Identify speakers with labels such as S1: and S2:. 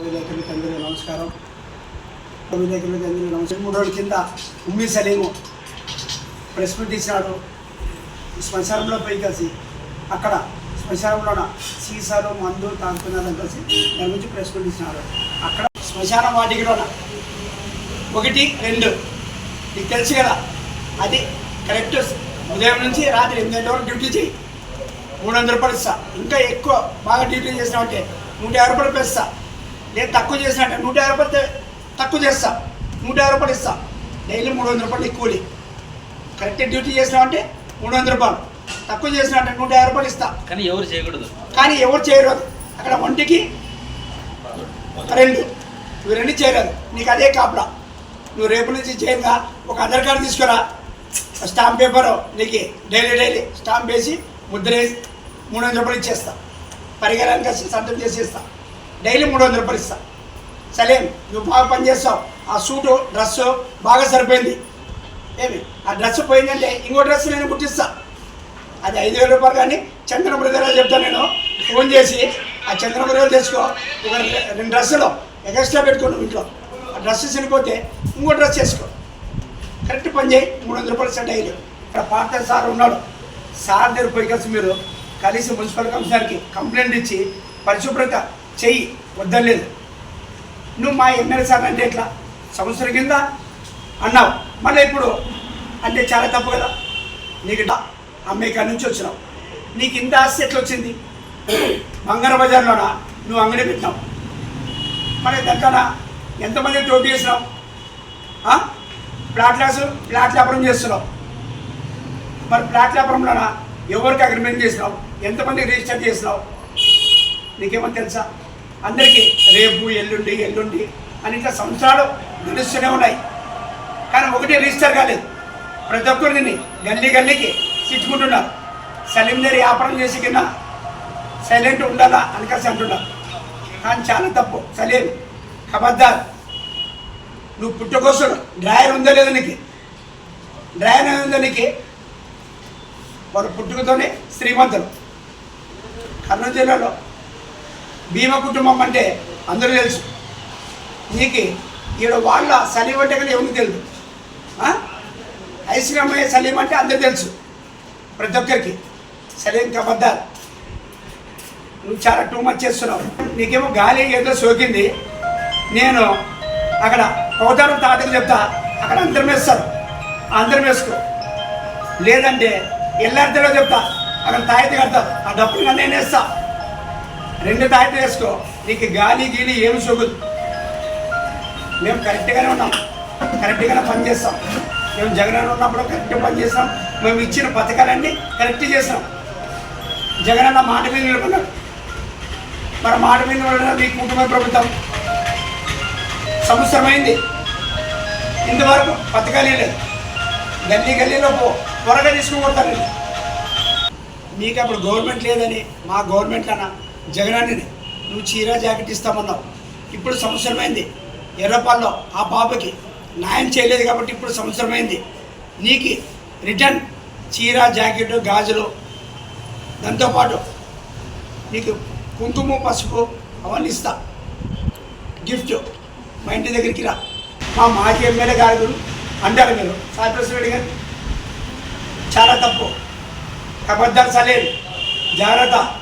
S1: విలేకరులకు అందరూ నమస్కారం. విలేకరులకు అందరూ నమస్కారం. మూడు రోజుల కింద ఉమ్మి సలీము ప్రెస్ మీట్ ఇచ్చినాడు. శ్మశానంలో పోయి కలిసి అక్కడ శ్మశానంలోన సీసాలు మందు తాగుతున్నారని కలిసి దాని గురించి ప్రెస్ మీట్ ఇచ్చినాడు. అక్కడ శ్మశాన వాటికలోన ఒకటి రెండు. నీకు తెలుసు కదా అది కరెక్ట్ ఉదయం నుంచి రాత్రి ఎనిమిది గంటల వరకు డ్యూటీ చేయి. మూడు వందల రూపాయలు ఇస్తా. ఇంకా ఎక్కువ బాగా డ్యూటీ చేసినామంటే నూట యాభై రూపాయలు పెస్తా లేదు తక్కువ చేసినట్టే నూట యాభై రూపాయలు తక్కువ చేస్తా. నూట యాభై రూపాయలు ఇస్తా. డైలీ మూడు వందల రూపాయలు కూలి కరెక్ట్ డ్యూటీ చేసినావంటే మూడు వందల రూపాయలు. తక్కువ చేసినట్టే నూట యాభై రూపాయలు ఇస్తా.
S2: కానీ ఎవరు చేయకూడదు.
S1: కానీ ఎవరు చేయరు అక్కడ ఒంటికి రెండు. నువ్వు రెండు చేయరాదు నీకు అదే కాపలా. నువ్వు రేపు నుంచి చేయగా ఒక ఆధార్ కార్డు తీసుకురా. స్టాంప్ పేపర్ నీకు డైలీ డైలీ స్టాంప్ వేసి ముద్ర వేసి మూడు వందల రూపాయలు ఇచ్చేస్తా. వచ్చి సంతం చేసేస్తా డైలీ మూడు వందల రూపాయలు ఇస్తా సలేం నువ్వు బాగా పనిచేస్తావు ఆ సూటు డ్రెస్సు బాగా సరిపోయింది. ఏమి? ఆ డ్రెస్ పోయిందంటే ఇంకో డ్రెస్ నేను కుట్టిస్తా. అది ఐదు వేల రూపాయలు కానీ చంద్ర బ్రదర్ చెప్తాను నేను. ఫోన్ చేసి ఆ చంద్ర బ్రదర్ తెచ్చుకో. ఒక రెండు డ్రెస్సులు ఎక్స్ట్రా పెట్టుకో నువ్వు ఇంట్లో. ఆ డ్రెస్ చనిపోతే ఇంకో డ్రెస్ చేసుకో కరెక్ట్ పని చేయి. మూడు వందల రూపాయలు సెట్ అయ్యారు ఇక్కడ పార్టీ సార్ ఉన్నాడు. సార్ దగ్గర పోయి కలిసి మీరు కలిసి మున్సిపల్ కమిషనర్కి కంప్లైంట్ ఇచ్చి పరిశుభ్రత చెయ్యి వద్దలేదు నువ్వు మా ఎమ్మెల్యే సార్ అంటే ఎట్లా? సంవత్సరం కింద? అన్నావు. మళ్ళీ ఇప్పుడు అంటే చాలా తప్పు కదా. నీకు డా- అమెరికా నుంచి వచ్చినావు. నీకు ఇంత ఆస్తి ఎట్లా వచ్చింది బంగారు బజార్లోనా? నువ్వు అంగడి పెట్టినావు. మరి దాంట్లోనా ఎంతమంది టోపీ చేసినావు ఆ? ప్లాట్ వ్యాపారం చేస్తున్నావు. మరి ప్లాట్ వ్యాపారంలోనా? ఎవరికి అగ్రిమెంట్ చేసినావు? ఎంతమంది రిజిస్టర్ చేసినావు? నీకేమో తెలుసా? అందరికీ రేపు ఎల్లుండి ఎల్లుండి అని ఇట్లా సంవత్సరాలు నడుస్తూనే ఉన్నాయి. కానీ ఒకటి రిజిస్టర్ కాలేదు. ప్రతి ఒక్కరిని గల్లీ గల్లీకి తిట్టుకుంటున్నారు. సలీం వ్యాపారం చేసి కింద సైలెంట్ ఉండాలా? అని అంటున్నారు. కానీ చాలా తప్పు. సలీం ఖబర్దార్. నువ్వు పుట్టకోసం డ్రాయర్ ఉందో లేదో నీకు? డ్రాయర్ ఉందో నీకు? వారు పుట్టుకతోనే శ్రీమంతులు కర్నూలు జిల్లాలో భీమ కుటుంబం అంటే అందరూ తెలుసు. నీకు ఈడ వాళ్ళ సలీం అంటే కదా ఎవరికి తెలుసు? ఐశ్వర్యమయ్య సలీం అంటే అందరూ తెలుసు. ప్రతి ఒక్కరికి. సలీం కబద్దాలు నువ్వు చాలా టూ మచ్ చేస్తున్నావు. నీకేమో గాలి ఏదో సోకింది. నేను అక్కడ పౌతారం తాతకు చెప్తా. అక్కడ అందరం వేస్తారు. అందరం వేసుకో. లేదంటే ఎల్లారితో చెప్తా. అక్కడ తాయితీ కడతారు ఆ డబ్బులు నేను వేస్తా రెండు తాయితీ వేసుకో. నీకు గాలి గీలి ఏమి సోకదు మేము కరెక్ట్గానే ఉన్నాం. కరెక్ట్గానే పనిచేస్తాం. మేము జగన్ ఉన్నప్పుడు కరెక్ట్ పనిచేస్తాం. మేము ఇచ్చిన పథకాలన్నీ కరెక్ట్ చేస్తాం. జగన్ అన్న మాట మీద నిలబడ్డాడు. మన మాట మీద నిలబడిన మీ కుటుంబ ప్రభుత్వం. సంవత్సరమైంది. ఇంతవరకు పథకాలే లేదు గల్లీ గల్లీలో పో. త్వరగా తీసుకుపోతారు మీకు అప్పుడు గవర్నమెంట్ లేదని మా గవర్నమెంట్ అన్న జగనాన్ని నువ్వు చీర జాకెట్ ఇస్తామన్నావు. ఇప్పుడు సంవత్సరమైంది. ఎర్రపాల్లో ఆ పాపకి న్యాయం చేయలేదు కాబట్టి ఇప్పుడు సంవత్సరమైంది. నీకు రిటర్న్ చీర జాకెట్ గాజులు దాంతోపాటు నీకు కుంకుమ పసుపు అవన్నీ ఇస్తా. గిఫ్ట్ మా ఇంటి దగ్గరికి రా. మా మాజీ ఎమ్మెల్యే గారు అంటారు మీరు. సాయి రెడ్డి గారు. చాలా తప్పు. అబద్ధాలు సలేం. జాగ్రత్త.